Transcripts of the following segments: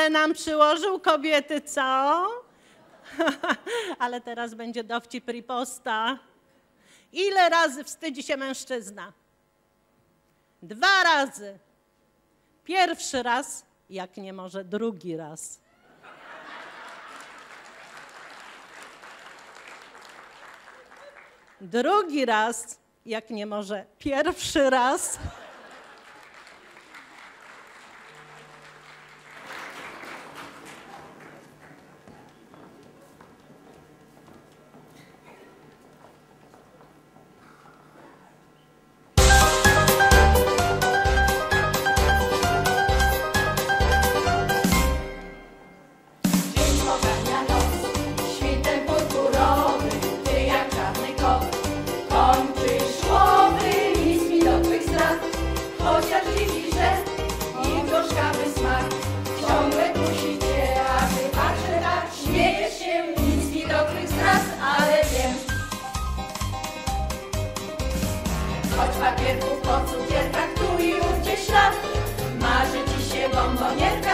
ale nam przyłożył kobiety, co? ale teraz będzie dowcip riposta. Ile razy wstydzi się mężczyzna? Dwa razy. Pierwszy raz, jak nie może drugi raz. Drugi raz, jak nie może pierwszy raz. Choć papierków po cukierkach tu i ówdzie ślad. Marzy ci się bombonierka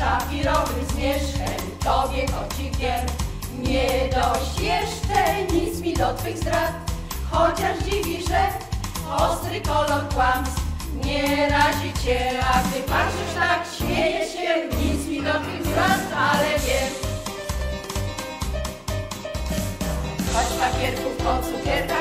szafirowy zmierzchem, tobie koci gier. Nie dość jeszcze nic mi do twych zdrad, chociaż dziwi, że ostry kolor kłamstw nie razi cię, a gdy patrzysz tak, śmieje się, nic mi do twych zdrad, ale wiem. Choć papierków po cukierkach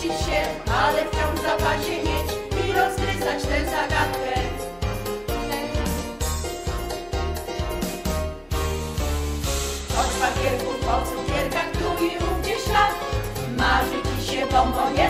nasycić się, ale wciąż w zapasie mieć I rozgryzać tę zagadkę. Choć papierków po cukierkach tu i ówdzie ślad Marzy ci się bombonierka